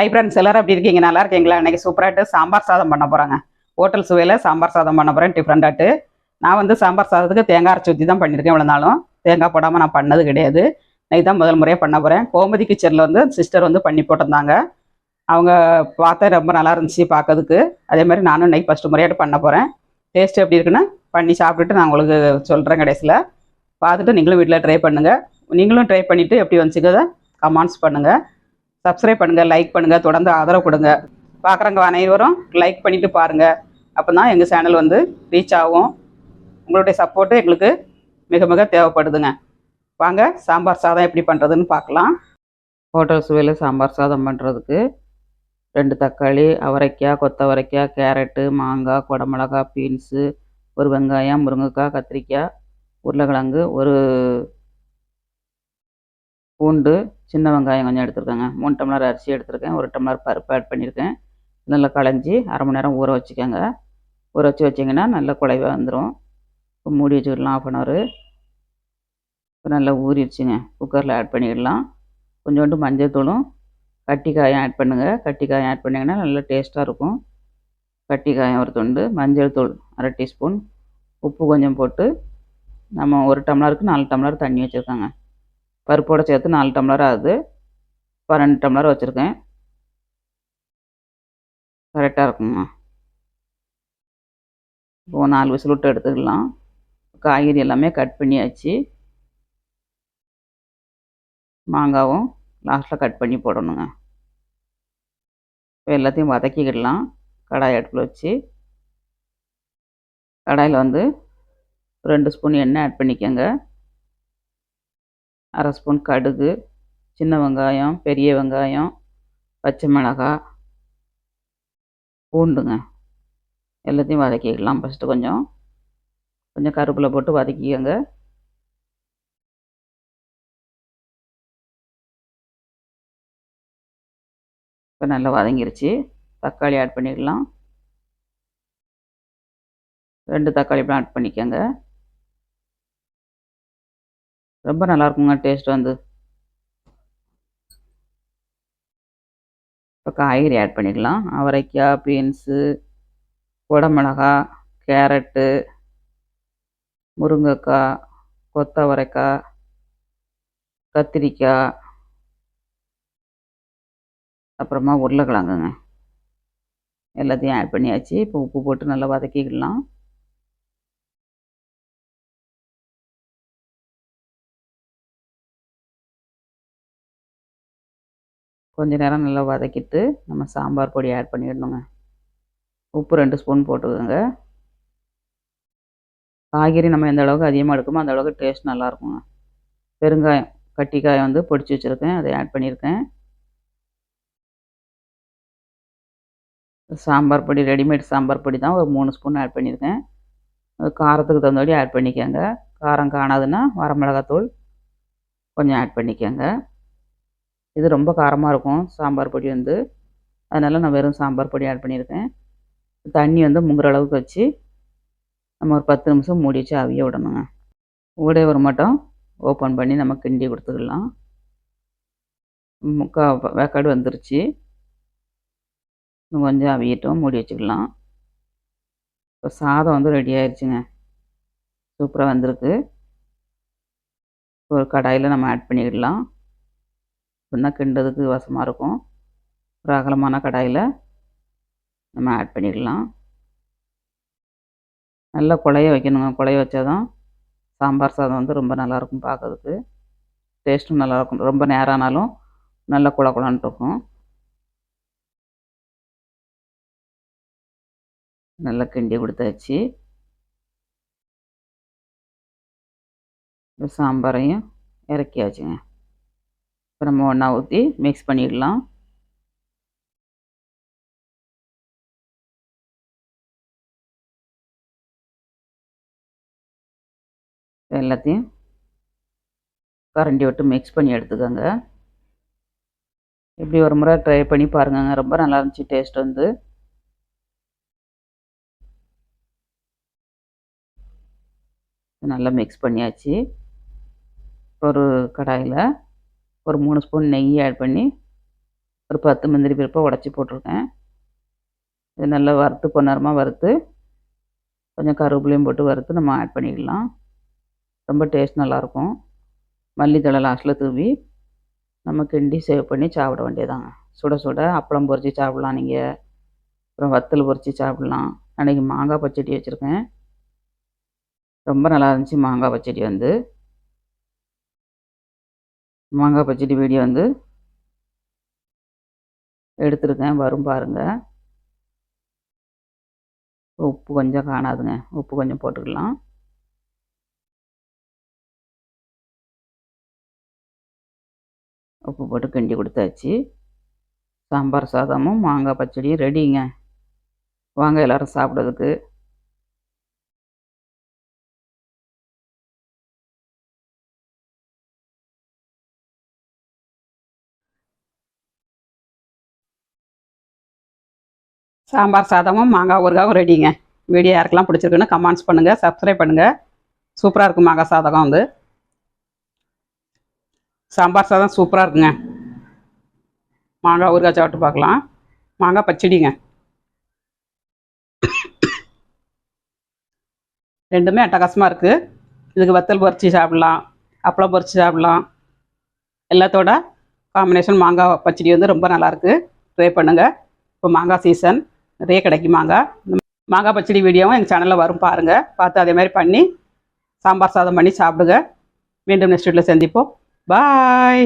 Hi friends எல்லாரும் அப்படி இருக்கீங்க? நல்லா இருக்கீங்களா? இன்னைக்கு சூப்பராகிட்டு சாம்பார் சாதம் பண்ண போகிறாங்க ஹோட்டல் சுவையில் சாம்பார் சாதம் பண்ண போகிறேன் டிஃப்ரெண்டாட்டு நான் வந்து சாம்பார் சாதத்துக்கு தேங்காய் அரைச்சி ஊற்றி தான் பண்ணியிருக்கேன் இவ்வளோ நாளும். தேங்காய் போடாமல் நான் பண்ணது கிடையாது. இன்னைக்கு தான் முதல் முறையாக பண்ண போகிறேன் கோமதி கிச்சனில் வந்து சிஸ்டர் வந்து பண்ணி போட்டிருந்தாங்க. அவங்க பார்த்தா ரொம்ப நல்லா இருந்துச்சு பார்க்கறதுக்கு. அதே மாதிரி நானும் இன்றைக்கி ஃபஸ்ட்டு முறையாட்டு பண்ண போகிறேன் டேஸ்ட் எப்படி இருக்குன்னு பண்ணி சாப்பிட்டுட்டு நான் உங்களுக்கு சொல்கிறேன் கடைசியில். பார்த்துட்டு நீங்களும் வீட்டில் ட்ரை பண்ணுங்கள் நீங்களும் ட்ரை பண்ணிவிட்டு எப்படி வந்துச்சுக்கதை கமெண்ட்ஸ் பண்ணுங்கள் சப்ஸ்கிரைப் பண்ணுங்கள் லைக் பண்ணுங்கள் தொடர்ந்து ஆதரவு கொடுங்க. பார்க்குறவங்க அனைவரும் லைக் பண்ணிவிட்டு பாருங்கள் அப்போ தான் எங்கள் சேனல் வந்து ரீச் ஆகும். உங்களுடைய சப்போர்ட்டு எங்களுக்கு மிக மிக தேவைப்படுதுங்க. வாங்க சாம்பார் சாதம் எப்படி பண்ணுறதுன்னு பார்க்கலாம். ஹோட்டல் சுவையில் சாம்பார் சாதம் பண்ணுறதுக்கு ரெண்டு தக்காளி அவரைக்காய் கொத்தவரைக்காய் கேரட்டு மாங்காய் குடமிளகா பீன்ஸு ஒரு வெங்காயம் முருங்கைக்காய் கத்திரிக்காய் உருளைக்கிழங்கு ஒரு பூண்டு சின்ன வெங்காயம் கொஞ்சம் எடுத்துருக்கேங்க. மூணு டம்ளர் அரிசி எடுத்திருக்கேன். ஒரு டம்ளர் பருப்பு ஆட் பண்ணியிருக்கேன். நல்லா களைஞ்சி அரை மணி நேரம் ஊற வச்சுக்கோங்க. ஊற வச்சு வச்சிங்கன்னா நல்லா குழைவாக வந்துடும் இப்போ மூடி வச்சுக்கிடலாம் ஆஃப் அன் ஹவரு இப்போ நல்லா ஊறிடுச்சுங்க. குக்கரில் ஆட் பண்ணிடலாம். கொஞ்சோண்டு மஞ்சள் தூளும் கட்டி காயம் ஆட் பண்ணுங்கள் கட்டி காயம் ஆட் பண்ணிங்கன்னா நல்லா டேஸ்ட்டாக இருக்கும். கட்டி காயம் ஒரு துண்டு மஞ்சள் தூள் அரை டீஸ்பூன். உப்பு கொஞ்சம் போட்டு நம்ம ஒரு டம்ளருக்கு நாலு டம்ளர் தண்ணி வச்சுருக்கோங்க. பருப்போடு சேர்த்து நாலு டம்ளர் ஆகுது பன்னெண்டு டம்ளர் வச்சுருக்கேன். கரெக்டாக இருக்குங்க இப்போ நாலு விசில் விட்டு எடுத்துக்கலாம். காய்கறி எல்லாமே கட் பண்ணியாச்சு. மாங்காவும் லாஸ்ட்டில் கட் பண்ணி போடணுங்க. இப்போ எல்லாத்தையும் வதக்கிக்கிடலாம். கடாய் அடுப்பில் வச்சு. கடாயில் வந்து ரெண்டு ஸ்பூன் எண்ணெய் ஆட் பண்ணிக்கோங்க. அரை ஸ்பூன் கடுகு சின்ன வெங்காயம் பெரிய வெங்காயம் பச்சை மிளகாய் பூண்டுங்க. எல்லாத்தையும் வதக்கிக்கலாம். ஃபஸ்ட்டு கொஞ்சம் கொஞ்சம் கருவேப்பிலை போட்டு வதக்கிக்கோங்க. இப்போ நல்லா வதங்கிருச்சு. தக்காளி ஆட் பண்ணிக்கலாம். ரெண்டு தக்காளி பழம் ஆட் பண்ணிக்கோங்க. ரொம்ப நல்லா இருக்குங்க டேஸ்ட் வந்து. இப்போ காய்கறி ஆட் பண்ணிக்கலாம். அவரைக்காய் பீன்ஸு குடமிளகா கேரட்டு முருங்கைக்காய் கொத்தவரைக்காய் கத்திரிக்காய் அப்புறமா உருளைக்கிழங்குங்க. எல்லாத்தையும் ஆட் பண்ணியாச்சு. இப்போ உப்பு போட்டு நல்லா வதக்கிக்கலாம். கொஞ்ச நேரம் நல்லா வதக்கிட்டு நம்ம சாம்பார் பொடி ஆட் பண்ணிடணுங்க. உப்பு ரெண்டு ஸ்பூன் போட்டுக்கோங்க. காய்கறி நம்ம எந்த அளவுக்கு அதிகமாக எடுக்குமோ அந்த அளவுக்கு டேஸ்ட் நல்லாயிருக்குங்க. பெருங்காயம் கட்டிக்காயம் வந்து பொடிச்சு வச்சுருக்கேன். அதை ஆட் பண்ணியிருக்கேன் சாம்பார் பொடி ரெடிமேட் சாம்பார் பொடி தான் ஒரு மூணு ஸ்பூன் ஆட் பண்ணியிருக்கேன் காரத்துக்கு தகுந்தபடி ஆட் பண்ணிக்கோங்க. காரம் காணாதுன்னா வரமிளகாத்தூள் கொஞ்சம் ஆட் பண்ணிக்கோங்க. இது ரொம்ப காரமாக இருக்கும் சாம்பார் பொடி வந்து. அதனால் நான் வெறும் சாம்பார் பொடி ஆட் பண்ணியிருக்கேன். தண்ணி வந்து முங்குற அளவுக்கு வச்சு நம்ம ஒரு பத்து நிமிஷம் மூடி வச்சு அவிய விடணுங்க. ஊடே ஒரு மட்டும் ஓப்பன் பண்ணி நம்ம கிண்டி கொடுத்துக்கலாம் முக்கால் வேக்காடு வந்துருச்சு. இன்னும் கொஞ்சம் அவியட்டும் மூடி வச்சுக்கலாம். இப்போ சாதம் வந்து ரெடி ஆயிடுச்சுங்க சூப்பராக வந்திருக்கு. ஒரு கடாயில் நம்ம ஆட் பண்ணிக்கிடலாம் அப்படின்னா கிண்டதுக்கு வசமாக இருக்கும். ஒரு அகலமான கடாயில் நம்ம ஆட் பண்ணிடலாம். நல்லா குழைய வைக்கணுங்க. குழைய வச்சா தான் சாம்பார் சாதம் வந்து ரொம்ப நல்லாயிருக்கும் பார்க்கறதுக்கு டேஸ்ட்டும் நல்லாயிருக்கும் ரொம்ப நேரம் ஆனாலும் நல்லா குழ குழான்ட்டு இருக்கும். நல்லா கிண்டி கொடுத்தாச்சு. சாம்பாரையும் இறக்கியாச்சுங்க. இப்போ நம்ம ஒன்றா ஊற்றி மிக்ஸ் பண்ணிடலாம். எல்லாத்தையும் கரண்டி விட்டு மிக்ஸ் பண்ணி எடுத்துக்கோங்க. இப்படி ஒரு முறை ட்ரை பண்ணி பாருங்கங்க. ரொம்ப நல்லா இருந்துச்சு டேஸ்ட் வந்து. நல்லா மிக்ஸ் பண்ணியாச்சு. ஒரு கடாயில். ஒரு மூணு ஸ்பூன் நெய் ஆட் பண்ணி ஒரு பத்து முந்திரி பருப்பை உடச்சி போட்டிருக்கேன். இது நல்லா வறுத்து பொன்னரமாக வறுத்து கொஞ்சம் கருவேப்பிலையும் போட்டு வறுத்து நம்ம ஆட் பண்ணிக்கலாம். ரொம்ப டேஸ்ட் நல்லாயிருக்கும். மல்லித்தழை லாஸ்ட்டில் தூவி நம்ம கிண்டி சேவ் பண்ணி சாப்பிட வேண்டியதாங்க சுட சுட அப்பளம் பொரித்து சாப்பிட்லாம் நீங்கள் அப்புறம் வத்தல் பொரித்து சாப்பிட்லாம். அன்றைக்கி மாங்காய் பச்சடி வச்சுருக்கேன். ரொம்ப நல்லா இருந்துச்சு மாங்காய் பச்சடி வந்து. மாங்காய் பச்சடி வீடியோ வந்து எடுத்துருக்கேன். வரும் பாருங்கள் உப்பு கொஞ்சம் காணாதுங்க. உப்பு கொஞ்சம் போட்டுக்கலாம். உப்பு போட்டு கிண்டி கொடுத்தாச்சு. சாம்பார் சாதமும் மாங்காய் பச்சடியும் ரெடிங்க வாங்க எல்லோரும் சாப்பிட்றதுக்கு. சாம்பார் சாதமும் மாங்காய் ஊறுகாவும் ரெடிங்க வீடியோ யாருக்கெல்லாம் பிடிச்சிருக்குன்னு கமெண்ட்ஸ் பண்ணுங்கள் சப்ஸ்கிரைப் பண்ணுங்கள் சூப்பராக இருக்கும் மாங்காய் சாதகம் வந்து. சாம்பார் சாதம் சூப்பராக இருக்குங்க. மாங்காய் ஊறுகாய் சாப்பிட்டு பார்க்கலாம். மாங்காய் பச்சடிங்க. ரெண்டுமே அட்டகாசமாக இருக்குது இதுக்கு வத்தல் பொறிச்சி சாப்பிட்லாம் அப்பளம் பொறிச்சி சாப்பிட்லாம். எல்லாத்தோட காம்பினேஷன் மாங்காய் பச்சடி வந்து ரொம்ப நல்லாயிருக்கு ட்ரை பண்ணுங்கள் இப்போ மாங்காய் சீசன் நிறைய கிடைக்கும் மாங்காய் மாங்காய் பச்சடி வீடியோவும் எங்கள் சேனலில் வரும். பாருங்கள் பார்த்து அதே மாதிரி பண்ணி சாம்பார் சாதம் பண்ணி சாப்பிடுங்க. மீண்டும் நெக்ஸ்ட் வீட்டில் சந்திப்போம். பாய்